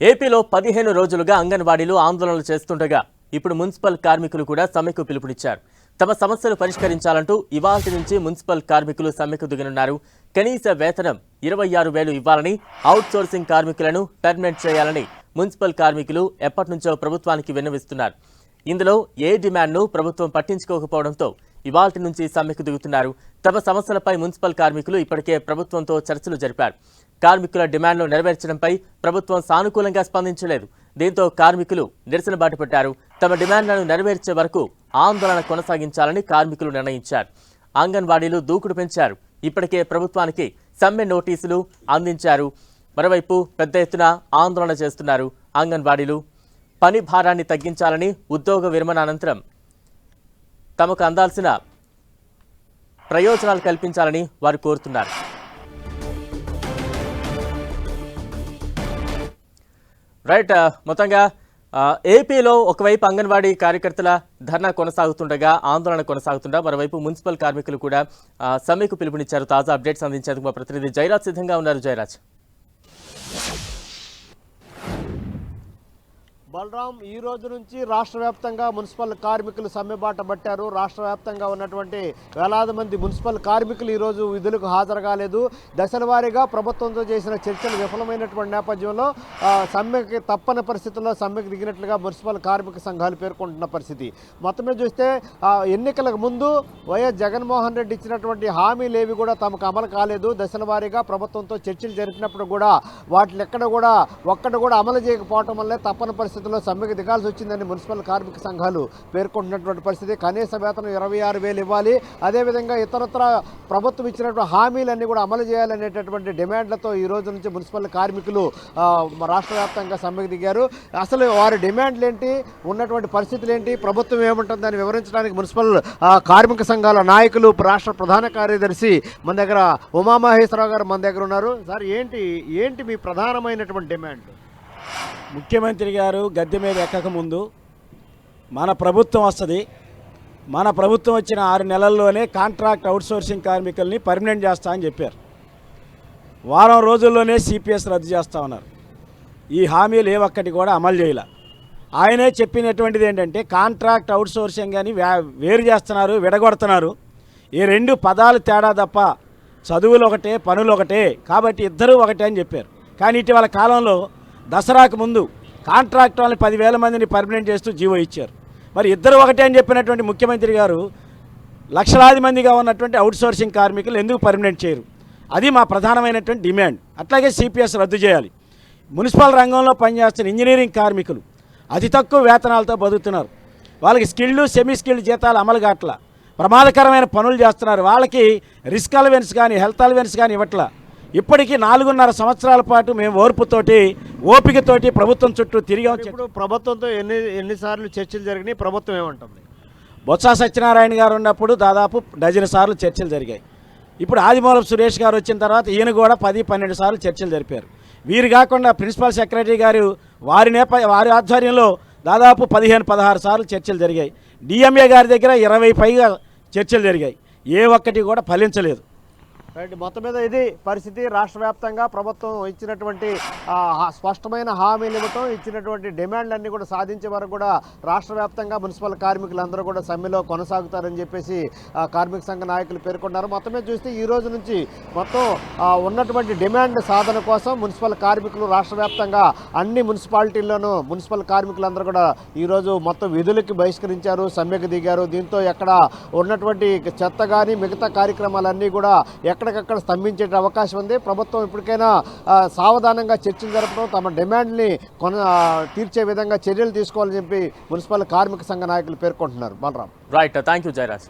ఏపీలో పదిహేను రోజులుగా అంగన్వాడీలు ఆందోళనలు చేస్తుండగా ఇప్పుడు మున్సిపల్ కార్మికులు కూడా సమ్మెకు పిలుపునిచ్చారు. తమ సమస్యలు పరిష్కరించాలంటూ ఇవాల్టి నుంచి మున్సిపల్ కార్మికులు సమ్మెకు దిగనున్నారు. కనీస వేతనం ఇరవై ఆరు వేలు ఇవ్వాలని అవుట్ సోర్సింగ్ కార్మికులను పర్మనెంట్ చేయాలని మున్సిపల్ కార్మికులు ఎప్పటి నుంచో ప్రభుత్వానికి విన్నవిస్తున్నారు. ఇందులో ఏ డిమాండ్ను ప్రభుత్వం పట్టించుకోకపోవడంతో ఇవాల్టి నుంచి సమ్మెకు దిగుతున్నారు. తమ సమస్యలపై మున్సిపల్ కార్మికులు ఇప్పటికే ప్రభుత్వంతో చర్చలు జరిపారు. కార్మికుల డిమాండ్లు నెరవేర్చడంపై ప్రభుత్వం సానుకూలంగా స్పందించలేదు. దీంతో కార్మికులు నిరసన బాటపట్టారు తమ డిమాండ్లను నెరవేర్చే వరకు ఆందోళన కొనసాగించాలని కార్మికులు నిర్ణయించారు. అంగన్వాడీలు దూకుడు పెంచారు. ఇప్పటికే ప్రభుత్వానికి సమ్మె నోటీసులు అందించారు. మరోవైపు పెద్ద ఎత్తున ఆందోళన చేస్తున్నారు అంగన్వాడీలు. పని భారాన్ని తగ్గించాలని ఉద్యోగ విరమణ అనంతరం తమకు అందాల్సిన ప్రయోజనాలు కల్పించాలని వారు కోరుతున్నారు. రైట్ మొత్తంగా ఏపీలో ఒకవైపు అంగన్వాడీ కార్యకర్తల ధర్నా కొనసాగుతుండగా ఆందోళన కొనసాగుతుండగా మరోవైపు మున్సిపల్ కార్మికులు కూడా సమ్మెకు పిలుపునిచ్చారు. తాజా అప్డేట్స్ అందించేందుకు మా ప్రతినిధి జైరాజ్ సిద్ధంగా ఉన్నారు. జయరాజ్ బలరాం ఈ రోజు నుంచి రాష్ట్ర వ్యాప్తంగా మున్సిపల్ కార్మికులు సమ్మెబాట పట్టారు. రాష్ట్ర వ్యాప్తంగా ఉన్నటువంటి వేలాది మంది మున్సిపల్ కార్మికులు ఈ రోజు విధులకు హాజరు కాలేదు. దశల వారీగా ప్రభుత్వంతో చేసిన చర్చలు విఫలమైనటువంటి నేపథ్యంలో సమ్మెకి తప్పని పరిస్థితుల్లో సమ్మెకి దిగినట్లుగా మున్సిపల్ కార్మిక సంఘాలు పేర్కొంటున్న పరిస్థితి. మొత్తం చూస్తే ఎన్నికలకు ముందు వైఎస్ జగన్మోహన్ రెడ్డి ఇచ్చినటువంటి హామీలు ఏవి కూడా తమకు అమలు కాలేదు. దశల వారీగా ప్రభుత్వంతో చర్చలు జరిపినప్పుడు కూడా వాటిని ఎక్కడ కూడా ఒక్కటి కూడా అమలు చేయకపోవటం వల్లే తప్పని పరిస్థితి పరిస్థితుల్లో సమ్మెకు దిగాల్సి వచ్చిందని మున్సిపల్ కార్మిక సంఘాలు పేర్కొంటున్నటువంటి పరిస్థితి. కనీస వేతనం ఇరవై ఆరు వేలు ఇవ్వాలి. అదేవిధంగా ఇతరత్ర ప్రభుత్వం ఇచ్చినటువంటి హామీలన్నీ కూడా అమలు చేయాలనేటటువంటి డిమాండ్లతో ఈ రోజు నుంచి మున్సిపల్ కార్మికులు రాష్ట్ర వ్యాప్తంగా సమ్మెకు దిగారు. అసలు వారి డిమాండ్లు ఏంటి? ఉన్నటువంటి పరిస్థితులు ఏంటి? ప్రభుత్వం ఏముంటుందని వివరించడానికి మున్సిపల్ కార్మిక సంఘాల నాయకులు రాష్ట్ర ప్రధాన కార్యదర్శి మన దగ్గర ఉమామహేశ్వరరావు గారు మన దగ్గర ఉన్నారు. సార్ ఏంటి ఏంటి మీ ప్రధానమైనటువంటి డిమాండ్? ముఖ్యమంత్రి గారు గద్దె మీద ఎక్కకముందు మన ప్రభుత్వం వస్తుంది. మన ప్రభుత్వం వచ్చిన ఆరు నెలల్లోనే కాంట్రాక్ట్ అవుట్సోర్సింగ్ కార్మికుల్ని పర్మనెంట్ చేస్తా అని చెప్పారు. వారం రోజుల్లోనే సిపిఎస్ రద్దు చేస్తా ఉన్నారు. ఈ హామీలు ఏ ఒక్కటి కూడా అమలు చేయలే. ఆయనే చెప్పినటువంటిది ఏంటంటే కాంట్రాక్ట్ అవుట్సోర్సింగ్ అని వేరు చేస్తున్నారు విడగొడుతున్నారు. ఈ రెండు పదాలు తేడా తప్ప చదువులు ఒకటే పనులు ఒకటే. కాబట్టి ఇద్దరూ ఒకటే అని చెప్పారు. కానీ ఇటీవల కాలంలో దసరాకు ముందు కాంట్రాక్ట్ వాళ్ళని పదివేల మందిని పర్మనెంట్ చేస్తూ జీవో ఇచ్చారు. మరి ఇద్దరు ఒకటే అని చెప్పినటువంటి ముఖ్యమంత్రి గారు లక్షలాది మందిగా ఉన్నటువంటి అవుట్సోర్సింగ్ కార్మికులు ఎందుకు పర్మనెంట్ చేయరు? అది మా ప్రధానమైనటువంటి డిమాండ్. అట్లాగే సిపిఎస్ రద్దు చేయాలి. మున్సిపల్ రంగంలో పనిచేస్తున్న ఇంజనీరింగ్ కార్మికులు అతి తక్కువ వేతనాలతో బతుకుతున్నారు. వాళ్ళకి స్కిల్డ్ సెమీ స్కిల్డ్ జీతాలు అమలు కావట్లా. ప్రమాదకరమైన పనులు చేస్తున్నారు. వాళ్ళకి రిస్క్ అలవెన్స్ కానీ హెల్త్ అలవెన్స్ కానీ ఇవ్వట్లా. ఇప్పటికీ నాలుగున్నర సంవత్సరాల పాటు మేము ఓర్పుతోటి ఓపికతోటి ప్రభుత్వం చుట్టూ తిరిగాం. ఇప్పుడు ప్రభుత్వంతో ఎన్ని ఎన్నిసార్లు చర్చలు జరిగినాయి ప్రభుత్వం ఏమంటుంది? బొత్స సత్యనారాయణ గారు ఉన్నప్పుడు దాదాపు డజన్ సార్లు చర్చలు జరిగాయి. ఇప్పుడు ఆదిమూలం సురేష్ గారు వచ్చిన తర్వాత ఈయన కూడా పది పన్నెండు సార్లు చర్చలు జరిపారు. వీరు కాకుండా ప్రిన్సిపల్ సెక్రటరీ గారు వారి నేప వారి ఆధ్వర్యంలో దాదాపు పదిహేను పదహారు సార్లు చర్చలు జరిగాయి. డిఎంఏ గారి దగ్గర ఇరవై పైగా చర్చలు జరిగాయి. ఏ ఒక్కటి కూడా ఫలించలేదు. రైట్ మొత్తం మీద ఇది పరిస్థితి. రాష్ట్ర వ్యాప్తంగా ప్రభుత్వం ఇచ్చినటువంటి హా- స్పష్టమైన హామీలు ఇవ్వటం ఇచ్చినటువంటి డిమాండ్లన్నీ కూడా సాధించే వరకు కూడా రాష్ట్ర వ్యాప్తంగా మున్సిపల్ కార్మికులందరూ కూడా సమ్మెలో కొనసాగుతారని చెప్పేసి కార్మిక సంఘ నాయకులు పేర్కొన్నారు. మొత్తం మీద చూస్తే ఈ రోజు నుంచి మొత్తం ఉన్నటువంటి డిమాండ్ సాధన కోసం మున్సిపల్ కార్మికులు రాష్ట్ర వ్యాప్తంగా అన్ని మున్సిపాలిటీల్లోనూ మున్సిపల్ కార్మికులందరూ కూడా ఈరోజు మొత్తం విధులకి బహిష్కరించారు సమ్మెకు దిగారు. దీంతో ఎక్కడ ఉన్నటువంటి చెత్త కానీ మిగతా కార్యక్రమాలన్నీ కూడా ఎక్కడ ఎక్కడికక్కడ స్తంభించే అవకాశం ఉంది. ప్రభుత్వం ఇప్పటికైనా సావధానంగా చర్చలు జరపడం తమ డిమాండ్ని కొన తీర్చే విధంగా చర్యలు తీసుకోవాలని చెప్పి మున్సిపల్ కార్మిక సంఘ నాయకులు పేర్కొంటున్నారు. Balaram. Right thank you Jayaraj